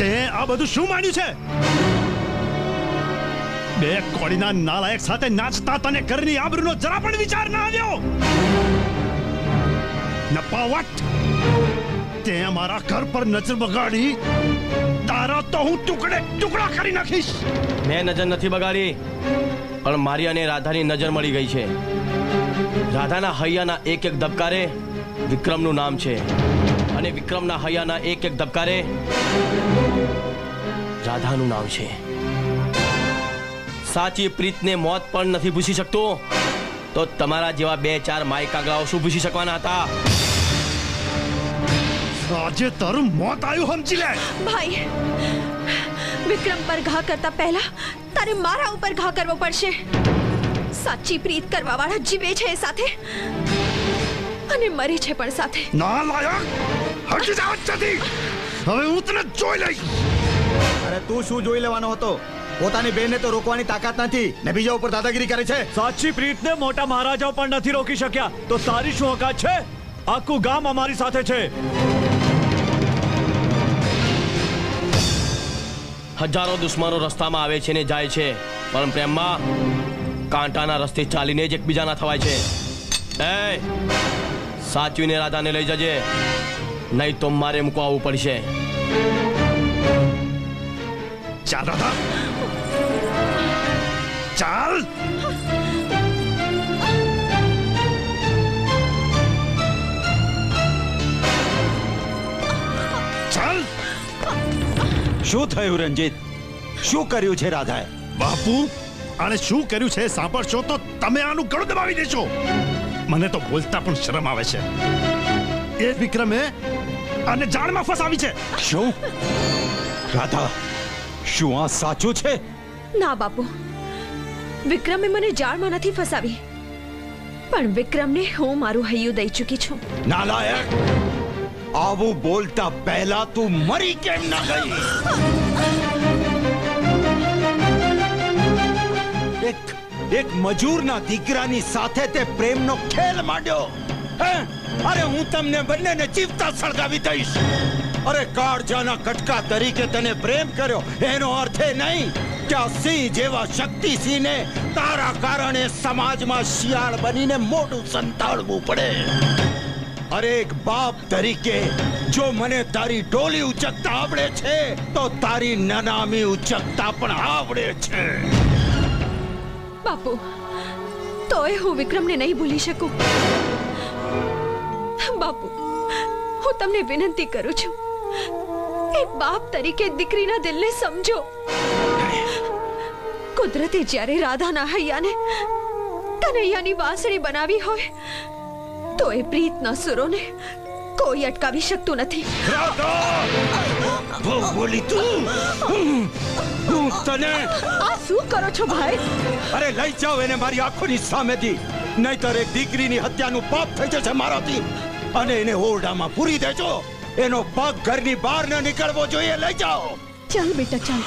તે આ બધું શું માંડ્યું છે? બે કોળીના નાલાયક સાથે નાચતા તને ઘરની આબરૂનો જરા પણ વિચાર ના આવ્યો? નપાવટ? તે મારા ઘર પર નજર બગાડી, તારા તો હું ટુકડે ટુકડા કરી નાખીશ. મેં નજર નથી બગાડી, પણ મારી અને રાધાની નજર મળી ગઈ છે. રાધાના હૈયાના એક એક ધબકારે વિક્રમનું નામ છે. અને વિક્રમના હૈયાના એક એક ધબકારે રાધાનું નામ છે. સાચી પ્રીતને મોત પણ નથી ભૂસી શકતો તો તમારા જેવા બે ચાર માય કાગડાઓ શું ભૂસી શકવાના હતા? આજે તારું મોત આવ્યું સમજી લે. ભાઈ વિક્રમ પર ઘા કરતા પહેલા તારે મારા ઉપર ઘા કરવો પડશે. સાચી પ્રીત કરવા વાળા જીવે છે સાથે. અને મરે છે પણ સાથે. ના લાયક. હટી જાવ જતી હવે હું તને જોઈ લઈશ. અરે તું શું જોઈ લેવાનો હતો? પોતાની બેનને તો રોકવાની તાકાત નથી. ને બીજા ઉપર દાદાગીરી કરે છે. સાચી પ્રીતને મોટા મહારાજાઓ પણ નથી રોકી શક્યા. તો તારી શું ઓકાત છે? આખું ગામ અમારી સાથે છે. હજારો દુશ્મનો રસ્તામાં આવે છે ને જાય છે. પણ પ્રેમમાં કાંટાના રસ્તે ચાલીને જ એકબીજાના થવાય છે. એ સાચવીને રાધાને લઈ જજે. નહીં તો મારે મૂકવા આવવું પડશે. ચાલ દાદા. ચાલ. ચાલ. શું થયું રંજીત? શું કર્યું છે રાધાએ? બાપુ આણે શું કર્યું છે સાંભળશો તો તમે આનું ગળું દબાવી દેશો મને તો બોલતા પણ શરમ આવે છે. એ વિક્રમે આને જાળમાં ફસાવી છે. શું? રાધા શું આ સાચું છે? ના બાપુ. વિક્રમે મને જાળમાં નથી ફસાવી. પણ વિક્રમને હું મારું હૈયું દઈ ચૂકી છું. નાલાયક આવું બોલતા પહેલા તું મરી કેમ ના ગઈ? એક એક મજૂરના દીકરાની સાથે તે પ્રેમનો ખેલ માંડ્યો. હે? અરે હું તમને બંનેને જીવતા સળગાવી દઈશ. અરે કાળજાના કટકા તરીકે તને પ્રેમ કર્યો. એનો અર્થ એ નહીં કે આ સિંહ જેવા શક્તિસિંહને તારા કારણે સમાજમાં શિયાળ બનીને મોટું સંતાડવું પડે. અરે બાપ તરીકે જો મને તારી ડોલી ઉચકતા આવડે છે, તો તારી નનામી ઉચકતા પણ આવડે છે. બાપુ, તોય હું વિક્રમને નહીં ભૂલી શકું. બાપુ હું તમને વિનંતી કરું છું. એક બાપ તરીકે દીકરીના દિલને સમજો. કુદરતે જ્યારે રાધાના હૈયાને કનૈયાની વાસણી બનાવી હોય તો એ પ્રીતના સુરોને કોઈ અટકાવી શકતું નથી. બહુ બોલી તું. હું તને આ શું કરો છો ભાઈ? અરે લઈ જાઓ એને મારી આંખોની સામેથી. નહીતર એક દીકરીની હત્યાનું પાપ થઈ જશે મારાથી અને એને ઓરડામાં પૂરી દેજો. એનો પગ ઘરની બહાર ન નીકળવો જોઈએ. લઈ જાઓ. ચાલ બેટા ચાલ.